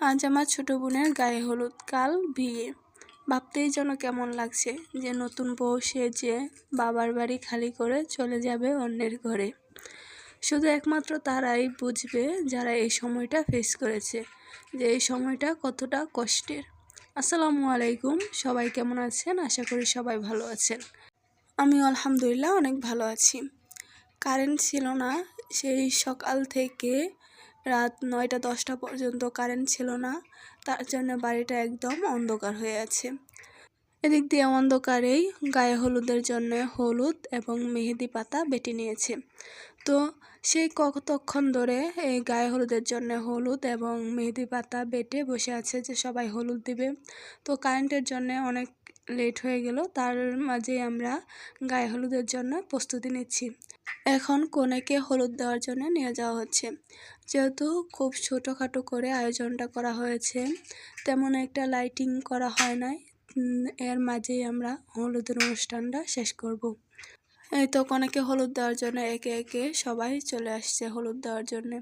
আজ আমার ছোট বোনের গায়ে হলুদ কাল বিয়ে। ভাবতেই যেন কেমন লাগছে যে নতুন বউ সে যে বাবার বাড়ি খালি করে চলে যাবে অন্যের ঘরে। শুধু একমাত্র তারাই বুঝবে যারা এই সময়টা ফেস করেছে যে এই সময়টা কতটা কষ্টের। আসসালামু আলাইকুম, সবাই কেমন আছেন? আশা করি সবাই ভালো আছেন। আমি আলহামদুলিল্লাহ অনেক ভালো আছি। কারেন্ট ছিল না, সেই সকাল থেকে রাত নয়টা দশটা পর্যন্ত কারেন্ট ছিল না, তার জন্য বাড়িটা একদম অন্ধকার হয়ে আছে। এদিক দিয়ে অন্ধকারেই গায়ে হলুদের জন্য হলুদ এবং মেহেদি পাতা বেটে নিয়েছে। তো সেই কতক্ষণ ধরে এই গায়ে হলুদের জন্য হলুদ এবং মেহেদি পাতা বেটে বসে আছে যে সবাই হলুদ দিবে? তো কারেন্টের জন্য অনেক লেট হয়ে গেল, তার মাঝে আমরা গায়ে হলুদের জন্য প্রস্তুতি নিচ্ছি। এখন কনেকে হলুদ দেওয়ার জন্য নিয়ে যাওয়া হচ্ছে? যেহেতু খুব ছোটোখাটো করে আয়োজনটা করা হয়েছে, তেমন একটা লাইটিং করা হয় নাই এর মাঝেই আমরা হলুদের অনুষ্ঠানটা শেষ করব। তো কনেকে হলুদ দেওয়ার জন্য একে একে সবাই চলে আসছে হলুদ দেওয়ার জন্য।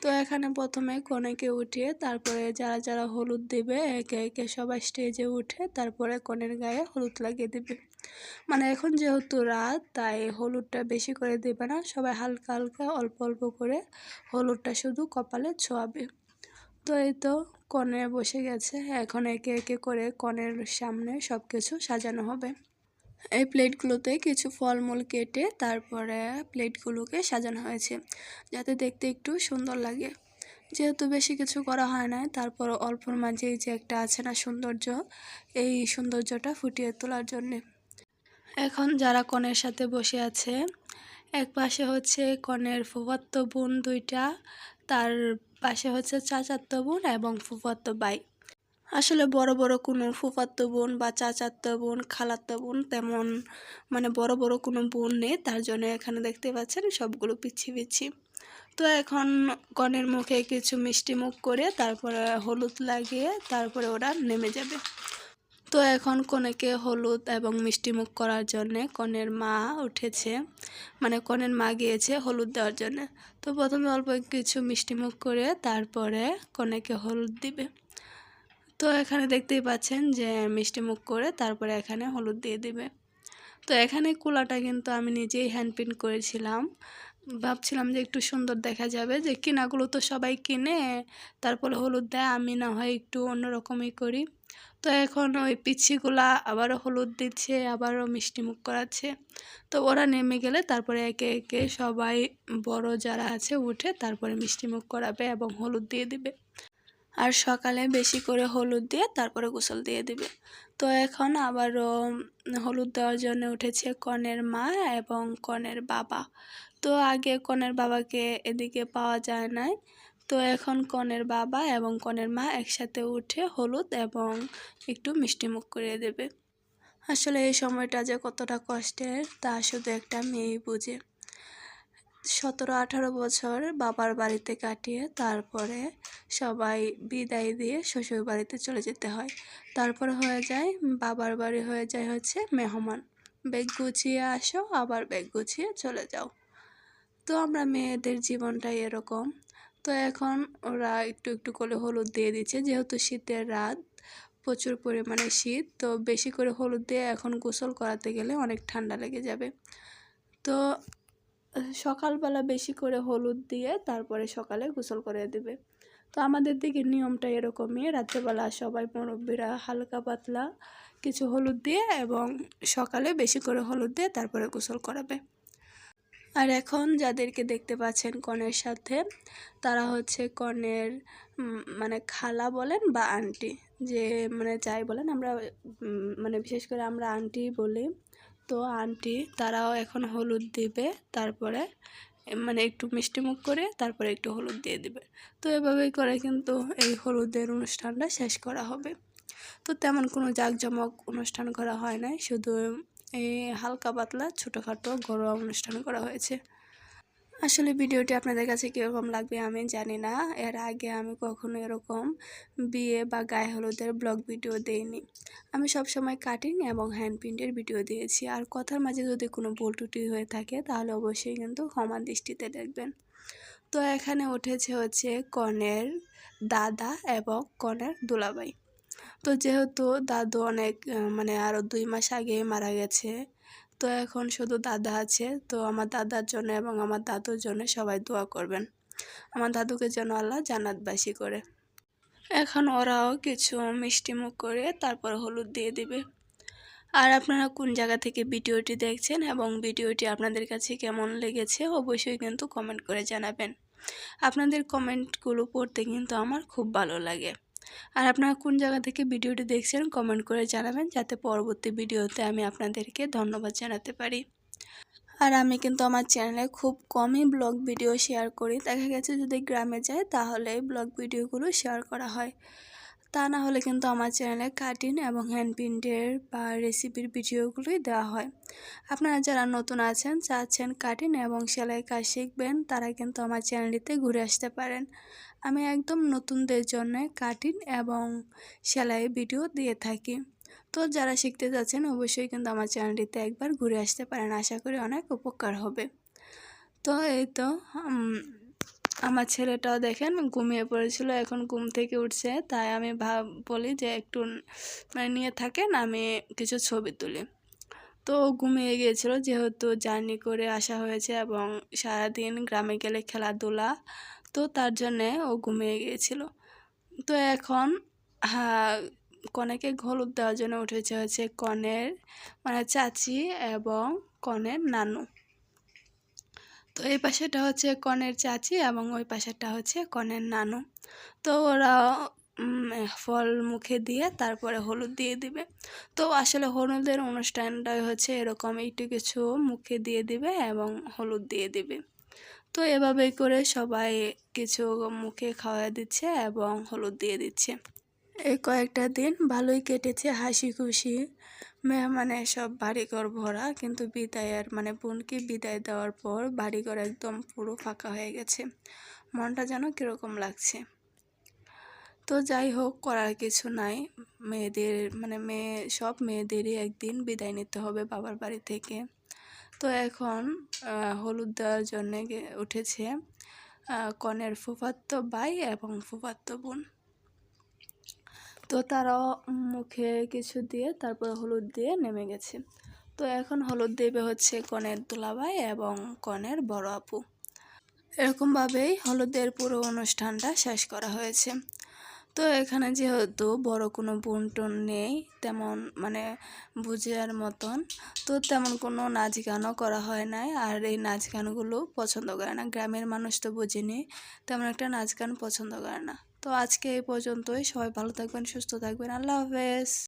তো এখানে প্রথমে কনেকে উঠিয়ে তারপরে যারা যারা হলুদ দেবে, একে একে সবাই স্টেজে উঠে তারপরে কনের গায়ে হলুদ লাগিয়ে দেবে। মানে এখন যেহেতু রাত, তাই হলুদটা বেশি করে দেবে না, সবাই হালকা হালকা অল্প অল্প করে হলুদটা শুধু কপালে ছোঁয়াবে। তো এই তো কনে বসে গেছে, এখন একে একে করে কনের সামনে সব কিছু সাজানো হবে। এই প্লেটগুলোতে কিছু ফলমূল কেটে তারপরে প্লেটগুলোকে সাজানো হয়েছে, যাতে দেখতে একটু সুন্দর লাগে। যেহেতু বেশি কিছু করা হয় না তারপর অল্পর মাঝেই যে একটা আছে না সৌন্দর্য, এই সৌন্দর্যটা ফুটিয়ে তোলার জন্যে। এখন যারা কনের সাথে বসে আছে, এক পাশে হচ্ছে কনের ফুফাত্ত বোন দুইটা, তার পাশে হচ্ছে চাচাত্ত বোন এবং ফুফাত্ত বাই। আসলে বড় বড় কোনো ফুফাত্ত বোন বা চাচাত্ত বোন খালাত্ত বোন তেমন মানে বড় বড় কোনো বোন নেই। তার জন্য এখানে দেখতে পাচ্ছেন সবগুলো পিচ্ছি পিচ্ছি। তো এখন কনের মুখে কিছু মিষ্টি মুখ করে তারপরে হলুদ লাগিয়ে তারপরে ওরা নেমে যাবে। তো এখন কনেকে হলুদ এবং মিষ্টি মুখ করার জন্যে কনের মা উঠেছে মানে কনের মা গিয়েছে হলুদ দেওয়ার জন্য। তো প্রথমে অল্প কিছু মিষ্টি মুখ করে তারপরে কনেকে হলুদ দিবে। তো এখানে দেখতেই পাচ্ছেন যে মিষ্টি মুখ করে তারপরে এখানে হলুদ দিয়ে দিবে। তো এখানে কুলাটা কিন্তু আমি নিজেই হ্যান্ড প্রিন্ট করেছিলাম। ভাবছিলাম যে একটু সুন্দর দেখা যাবে যে কিনাগুলো তো সবাই কিনে, তারপরে হলুদ দেয়, আমি না হয় একটু অন্যরকমই করি। তো এখন ওই পিচ্ছিগুলা আবারও হলুদ দিচ্ছে, আবারও মিষ্টি মুখ করাচ্ছে। তো ওরা নেমে গেলে তারপরে একে একে সবাই বড় যারা আছে উঠে তারপরে মিষ্টি মুখ করাবে এবং হলুদ দিয়ে দিবে। আর সকালে বেশি করে হলুদ দিয়ে তারপরে গোসল দিয়ে দিবে। তো এখন আবারও হলুদ দেওয়ার জন্য উঠেছে কনের মা এবং কনের বাবা। তো আগে কনের বাবাকে এদিকে পাওয়া যায় নাই। তো এখন কনের বাবা এবং কনের মা একসাথে উঠে হলুদ এবং একটু মিষ্টি মুখ করিয়ে দেবে। আসলে এই সময়টা যে কতটা কষ্টের তা শুধু একটা মেয়েই বুঝে। সতেরো, আঠারো বছর বাবার বাড়িতে কাটিয়ে তারপরে সবাই বিদায় দিয়ে শ্বশুর বাড়িতে চলে যেতে হয়। তারপরে হয়ে যায়, বাবার বাড়ি হয়ে যায় হচ্ছে মেহমান। ব্যাগ গুছিয়ে আসো, আবার ব্যাগ গুছিয়ে চলে যাও। তো আমরা মেয়েদের জীবনটাই এরকম। তো এখন ওরা একটু একটু করে হলুদ দিয়ে দিচ্ছে। যেহেতু শীতের রাত, প্রচুর পরিমাণে শীত, তো বেশি করে হলুদ দিয়ে এখন গোসল করাতে গেলে অনেক ঠান্ডা লেগে যাবে। তো সকালবেলা বেশি করে হলুদ দিয়ে তারপরে সকালে গোসল করে দেবে। তো আমাদের দিকে নিয়মটা এরকমই, রাত্রেবেলা সবাই মুরব্বীরা হালকা পাতলা কিছু হলুদ দিয়ে এবং সকালে বেশি করে হলুদ দিয়ে তারপরে গোসল করাবে। আর এখন যাদেরকে দেখতে পাচ্ছেন কনের সাথে, তারা হচ্ছে কনের মানে খালা বলেন বা আন্টি, যে মানে যাই বলেন আমরা মানে বিশেষ করে আমরা আন্টি বলি তো আন্টি তারাও এখন হলুদ দিবে, তারপরে মানে একটু মিষ্টি মুখ করে তারপরে একটু হলুদ দিয়ে দিবে। তো এভাবেই করে কিন্তু এই হলুদের অনুষ্ঠানটা শেষ করা হবে। তো তেমন কোনো জাঁকজমক অনুষ্ঠান করা হয় নাই, শুধু এই হালকা পাতলা ছোটোখাটো ঘরোয়া অনুষ্ঠান করা হয়েছে। আসলে ভিডিওটি আপনাদের কাছে কীরকম লাগবে আমি জানি না। এর আগে আমি কখনো এরকম বিয়ে বা গায়ে হলুদের ব্লগ ভিডিও দেইনি। আমি সব সময় কাটিং এবং হ্যান্ড প্রিন্টের ভিডিও দিয়েছি। আর কথার মাঝে যদি কোনো ভুল ত্রুটি হয়ে থাকে, তাহলে অবশ্যই কিন্তু ক্ষমা দৃষ্টিতে দেখবেন। তো এখানে উঠেছে হচ্ছে কনের দাদা এবং কনের দুলাবাই তো যেহেতু দাদু অনেক মানে আরও দুই মাস আগে মারা গেছে তো এখন শুধু দাদা আছে, তো আমার দাদার জন্য এবং আমার দাদুর জন্য সবাই দোয়া করবেন। আমার দাদুকে যেন আল্লাহ জান্নাতবাসী করে। এখন ওরাও কিছু মিষ্টি মুখ করে তারপর হলুদ দিয়ে দিবে। আর আপনারা কোন জায়গা থেকে ভিডিওটি দেখছেন এবং ভিডিওটি আপনাদের কাছে কেমন লেগেছে অবশ্যই কিন্তু কমেন্ট করে জানাবেন। আপনাদের কমেন্টগুলো পড়তে কিন্তু আমার খুব ভালো লাগে। আর আপনারা কোন জায়গা থেকে ভিডিওটি দেখছেন কমেন্ট করে জানাবেন যাতে পরবর্তী ভিডিওতে আমি আপনাদেরকে ধন্যবাদ জানাতে পারি। আর আমি কিন্তু আমার চ্যানেলে খুব কমই ব্লগ ভিডিও শেয়ার করি। দেখা গেছে যদি গ্রামে যাই তাহলে ব্লগ ভিডিওগুলো শেয়ার করা হয়। তা না হলে কিন্তু আমার চ্যানেলে কাটিং এবং হ্যান্ড প্রিন্টের বা রেসিপির ভিডিওগুলোই দেওয়া হয়। আপনারা যারা নতুন আছেন, চাচ্ছেন কাটিং এবং সেলাই কাজ শিখবেন, তারা কিন্তু আমার চ্যানেলটিতে ঘুরে আসতে পারেন। আমি একদম নতুনদের জন্য কাটিং এবং সেলাই ভিডিও দিয়ে থাকি। তো যারা শিখতে যাচ্ছেন, অবশ্যই কিন্তু আমার চ্যানেলটিতে একবার ঘুরে আসতে পারেন। আশা করি অনেক উপকার হবে। তো এই তো আমার ছেলেটাও দেখেন ঘুমিয়ে পড়েছিল, এখন ঘুম থেকে উঠছে। তাই আমি ভাব, বলি যে একটু মানে নিয়ে থাকেন, আমি কিছু ছবি তুলি। তো ঘুমিয়ে গিয়েছিল, যেহেতু জার্নি করে আসা হয়েছে এবং সারাদিন গ্রামে গেলে খেলাধুলা তো তার জন্যে ও ঘুমিয়ে গিয়েছিল। তো এখন কনেকে হলুদ দেওয়ার জন্য উঠেছে হচ্ছে কনের মানে চাচি এবং কনের নানু। তো এই পাশেটা হচ্ছে কনের চাচি এবং ওই পাশেরটা হচ্ছে কনের নানু। তো ওরা ফল মুখে দিয়ে তারপরে হলুদ দিয়ে দিবে। তো আসলে হলুদের অনুষ্ঠানটাই হচ্ছে এরকম একটু কিছু মুখে দিয়ে দিবে এবং হলুদ দিয়ে দিবে। তো এভাবে করে সবাই কিছু মুখে খাওয়া দিচ্ছে এবং হলুদ দিয়ে দিচ্ছে। এই কয়েকটা দিন ভালোই কেটেছে হাসি খুশি। মেহমানে সব বাড়িঘর ভরা, কিন্তু বিদায়ের মানে বোনকে বিদায় দেওয়ার পর বাড়িঘর একদম পুরো ফাঁকা হয়ে গেছে। মনটা যেন কীরকম লাগছে। তো যাই হোক, করার কিছু নাই। মেয়েদের মানে মেয়ে, সব মেয়েদেরই একদিন বিদায় নিতে হবে বাবার বাড়ি থেকে। তো এখন হলুদ দেওয়ার জন্য উঠেছে কনের ফুফাত্ত ভাই এবং ফুফাত্ত বোন। তো তারাও মুখে কিছু দিয়ে তারপর হলুদ দিয়ে নেমে গেছে। তো এখন হলুদ দেবে হচ্ছে কনের দুলাভাই এবং কনের বড় আপু। এরকমভাবেই হলুদের পুরো অনুষ্ঠানটা শেষ করা হয়েছে। তো এখানে যেহেতু বড় কোনো বোন টোন নেই, তেমন মানে বুঝিয়ার মতন, তো তেমন কোনো নাচ গানও করা হয় নাই। আর এই নাচ গানগুলো পছন্দ করে না। গ্রামের মানুষ তো বুঝিনি, তেমন একটা নাচ গান পছন্দ করে না। তো আজকে এই পর্যন্তই। সবাই ভালো থাকবেন, সুস্থ থাকবেন। আল্লাহ হাফেজ।